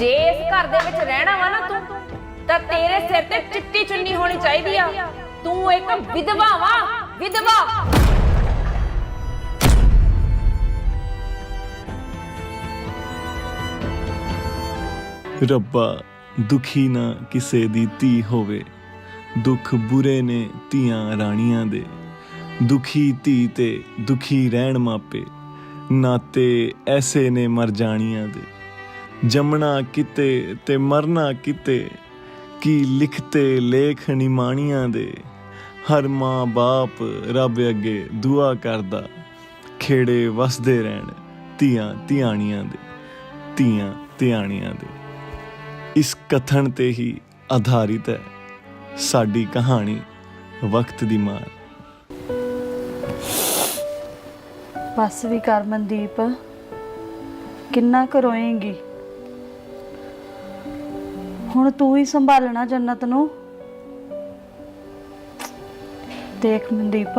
ਜੇ ਇਸ ਘਰ ਦੇ ਵਿੱਚ ਰਹਿਣਾ ਵਾ ਨਾ ਤੂੰ, ਤਾਂ ਤੇਰੇ ਸਿਰ ਤੇ ਚਿੱਟੀ ਚੁੰਨੀ ਹੋਣੀ ਚਾਹੀਦੀ ਆ। ਤੂੰ ਇੱਕ ਵਿਧਵਾ ਵਾ, ਵਿਧਵਾ। ਰੱਬਾ, ਦੁਖੀ ਨਾ ਕਿਸੇ ਦੀ ਧੀ ਹੋਵੇ। ਦੁੱਖ ਬੁਰੇ ਨੇ ਧੀਆਂ ਰਾਣੀਆਂ ਦੇ। ਦੁਖੀ ਧੀ ਤੇ ਦੁਖੀ ਰਹਿਣ ਮਾਪੇ। ਨਾਤੇ ਐਸੇ ਨੇ ਮਰ ਜਾਣੀਆਂ ਦੇ। ਜੰਮਣਾ ਕਿਤੇ ਤੇ ਮਰਨਾ ਕਿਤੇ, ਕੀ ਲਿਖਤੇ ਲੇਖ ਨਿਮਾਣੀਆਂ ਦੇ, ਹਰ ਮਾਂ ਬਾਪ ਰੱਬ ਅੱਗੇ ਦੁਆ ਕਰਦਾ, ਖੇੜੇ ਵਸਦੇ ਰਹਿਣ ਧੀਆਂ ਧਿਆਣੀਆਂ ਦੇ, ਧੀਆਂ ਧਿਆਣੀਆਂ ਦੇ। ਇਸ ਕਥਨ ਤੇ ਹੀ ਆਧਾਰਿਤ ਹੈ ਸਾਡੀ ਕਹਾਣੀ ਵਕਤ ਦੀ ਮਾਰ। ਬਸ ਵੀ ਕਰ ਮਨਦੀਪ, ਕਿੰਨਾ ਕੁ ਹੁਣ ਤੂੰ ਹੀ ਸੰਭਾਲਣਾ ਜੰਨਤ ਨੂੰ। ਦੇਖ ਮਨਦੀਪ,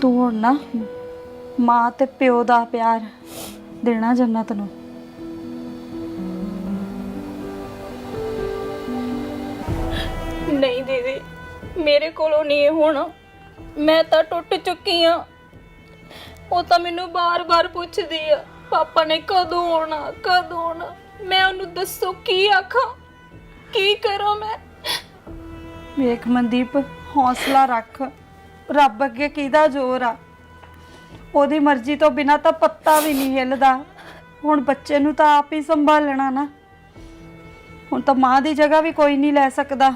ਤੂੰ ਹੁਣ ਨਾ ਮਾਂ ਤੇ ਪਿਓ ਦਾ ਪਿਆਰ ਦੇਣਾ ਜੰਨਤ ਨੂੰ। ਨਹੀਂ ਦੀਦੀ, ਮੇਰੇ ਕੋਲੋਂ ਨਹੀਂ ਇਹ ਹੋਣਾ। ਮੈਂ ਤਾਂ ਟੁੱਟ ਚੁੱਕੀ ਆ ਉਹ ਤਾਂ ਮੈਨੂੰ ਬਾਰ-ਬਾਰ ਪੁੱਛਦੀ ਆ, ਪਾਪਾ ਨੇ ਕਦੋਂ ਆਉਣਾ ਕਦੋਂ ਆਉਣਾ। ਮੈਂ ਉਹਨੂੰ ਦੱਸੋ ਕੀ ਆਖਾਂ? ਕੀ ਕਰਾਂ ਮੈਂ? ਵੇਖ ਮਨਦੀਪ, ਹੌਸਲਾ ਰੱਖ। ਰੱਬ ਅੱਗੇ ਕਿਹਦਾ ਜ਼ੋਰ ਆ? ਉਹਦੀ ਮਰਜ਼ੀ ਤੋਂ ਬਿਨਾ ਤਾਂ ਪੱਤਾ ਵੀ ਨਹੀਂ ਹਿੱਲਦਾ। ਹੁਣ ਬੱਚੇ ਨੂੰ ਤਾਂ ਆਪ ਹੀ ਸੰਭਾਲਣਾ ਨਾ। ਹੁਣ ਤਾਂ ਮਾਂ ਦੀ ਜਗ੍ਹਾ ਵੀ ਕੋਈ ਨਹੀਂ ਲੈ ਸਕਦਾ।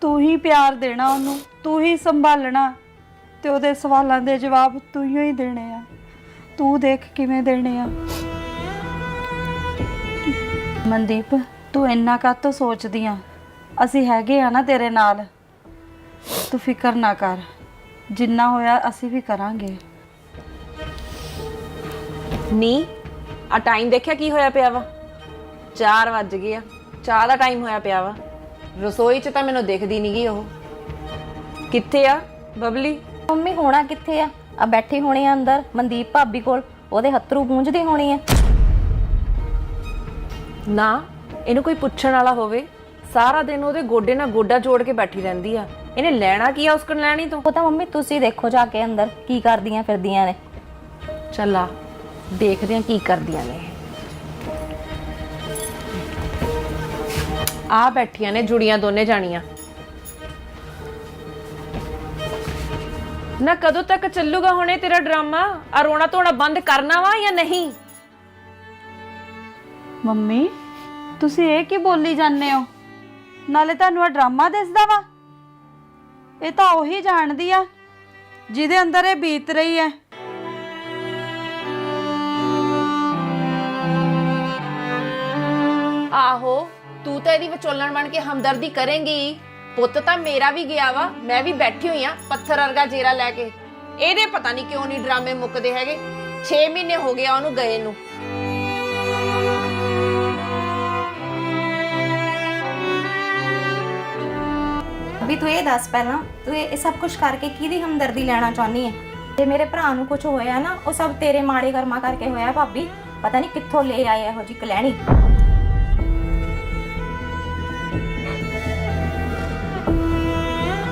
ਤੂੰ ਹੀ ਪਿਆਰ ਦੇਣਾ ਉਹਨੂੰ, ਤੂੰ ਹੀ ਸੰਭਾਲਣਾ। ਤੇ ਉਹਦੇ ਸਵਾਲਾਂ ਦੇ ਜਵਾਬ ਤੂੰ ਹੀ ਦੇਣੇ ਆ। ਤੂੰ ਦੇਖ ਕਿਵੇਂ ਦੇਣੇ ਆ। ਮਨਦੀਪ ਤੂੰ ਇੰਨਾ ਕਾਹਤੋਂ ਸੋਚਦੀ ਆ? ਅਸੀਂ ਹੈਗੇ ਆ ਨਾ ਤੇਰੇ ਨਾਲ। ਤੂੰ ਫਿਕਰ ਨਾ ਕਰ। ਜਿੰਨਾ ਹੋਇਆ ਅਸੀਂ ਵੀ ਕਰਾਂਗੇ। ਨੀ ਆ ਟਾਈਮ ਦੇਖਿਆ ਕੀ ਹੋਇਆ ਪਿਆ ਵਾ? 4 ਵੱਜ ਗਏ ਆ। ਚਾਹ ਦਾ ਟਾਈਮ ਹੋਇਆ ਪਿਆ ਵਾ। ਰਸੋਈ 'ਚ ਤਾਂ ਮੈਨੂੰ ਦਿਖਦੀ ਨੀ ਗਈ ਉਹ। ਕਿੱਥੇ ਆ ਬਬਲੀ? ਮੰਮੀ ਹੋਣਾ ਕਿੱਥੇ ਆ? ਆ ਬੈਠੀ ਹੋਣੀ ਆ ਅੰਦਰ। ਮਨਦੀਪ ਭਾਬੀ ਕੋਲ। ਉਹਦੇ ਹੱਥਰੂ ਗੂੰਜਦੀ ਹੋਣੀ ਆ। ਨਾ ਇਹਨੂੰ ਕੋਈ ਪੁੱਛਣ ਵਾਲਾ ਹੋਵੇ। ਸਾਰਾ ਦਿਨ ਉਹਦੇ ਗੋਡੇ ਨਾਲ ਗੋਡਾ ਜੋੜ ਕੇ ਬੈਠੀ ਰਹਿੰਦੀ ਆ। ਇਹਨੇ ਲੈਣਾ ਕੀ ਆ ਉਸ ਕੋਲ ਲੈਣੀ ਤੋਂ? ਉਹ ਤਾਂ ਮੰਮੀ ਤੁਸੀਂ ਦੇਖੋ ਜਾ ਕੇ ਅੰਦਰ ਕੀ ਕਰਦੀਆਂ ਫਿਰਦੀਆਂ ਨੇ। ਚੱਲ ਆ ਦੇਖਦੇ ਆ ਕੀ ਕਰਦੀਆਂ ਨੇ। ਆ ਬੈਠੀਆਂ ਨੇ ਜੁੜੀਆਂ ਦੋਨੇ ਜਾਣੀਆਂ। ਨਾ ਕਦੋਂ ਤੱਕ ਚੱਲੂਗਾ ਹੁਣੇ ਤੇਰਾ ਡਰਾਮਾ? ਆ ਰੋਣਾ ਧੋਣਾ ਬੰਦ ਕਰਨਾ ਵਾ ਜਾਂ ਨਹੀਂ? ਮੰਮੀ, ਤੁਸੀਂ ਇਹ ਕੀ ਬੋਲੀ ਜਾਂਦੇ ਹੋ? ਨਾਲੇ ਤੁਹਾਨੂੰ ਆ ਡਰਾਮਾ ਦਿਸਦਾ ਵਾ? ਇਹ ਤਾਂ ਉਹੀ ਜਾਣਦੀ ਆ, ਜਿਹਦੇ ਅੰਦਰ ਇਹ ਬੀਤ ਰਹੀ ਹੈ। ਆਹੋ, ਤੂੰ ਤਾਂ ਇਹਦੀ ਵਿਚੋਲਣ ਬਣ ਕੇ ਹਮਦਰਦੀ ਕਰੇਂਗੀ। ਪੁੱਤ ਤਾਂ ਮੇਰਾ ਵੀ ਗਿਆ ਵਾ, ਮੈਂ ਵੀ ਬੈਠੀ ਹੋਈ ਆ, ਪੱਥਰ ਵਰਗਾ ਜੇਰਾ ਲੈ ਕੇ। ਇਹਦੇ ਪਤਾ ਨਹੀਂ ਕਿਉਂ ਨਹੀਂ ਡਰਾਮੇ ਮੁੱਕਦੇ ਹੈਗੇ। 6 ਮਹੀਨੇ ਹੋ ਗਏ ਆ ਉਹਨੂੰ ਗਏ ਨੂੰ। ਵੀ ਤੂੰ ਇਹ ਦੱਸ ਪਹਿਲਾਂ, ਤੂੰ ਇਹ ਇਹ ਸਭ ਕੁਝ ਕਰਕੇ ਕਿਹਦੀ ਹਮਦਰਦੀ ਲੈਣਾ ਚਾਹੁੰਦੀ ਹੈ? ਜੇ ਮੇਰੇ ਭਰਾ ਨੂੰ ਕੁਝ ਹੋਇਆ ਨਾ, ਉਹ ਸਭ ਤੇਰੇ ਮਾੜੇ ਕਰਮਾਂ ਕਰਕੇ ਹੋਇਆ ਭਾਬੀ। ਪਤਾ ਨਹੀਂ ਕਿੱਥੋਂ ਲੈ ਆਏ ਇਹੋ ਜੀ ਕਲੈਣੀ।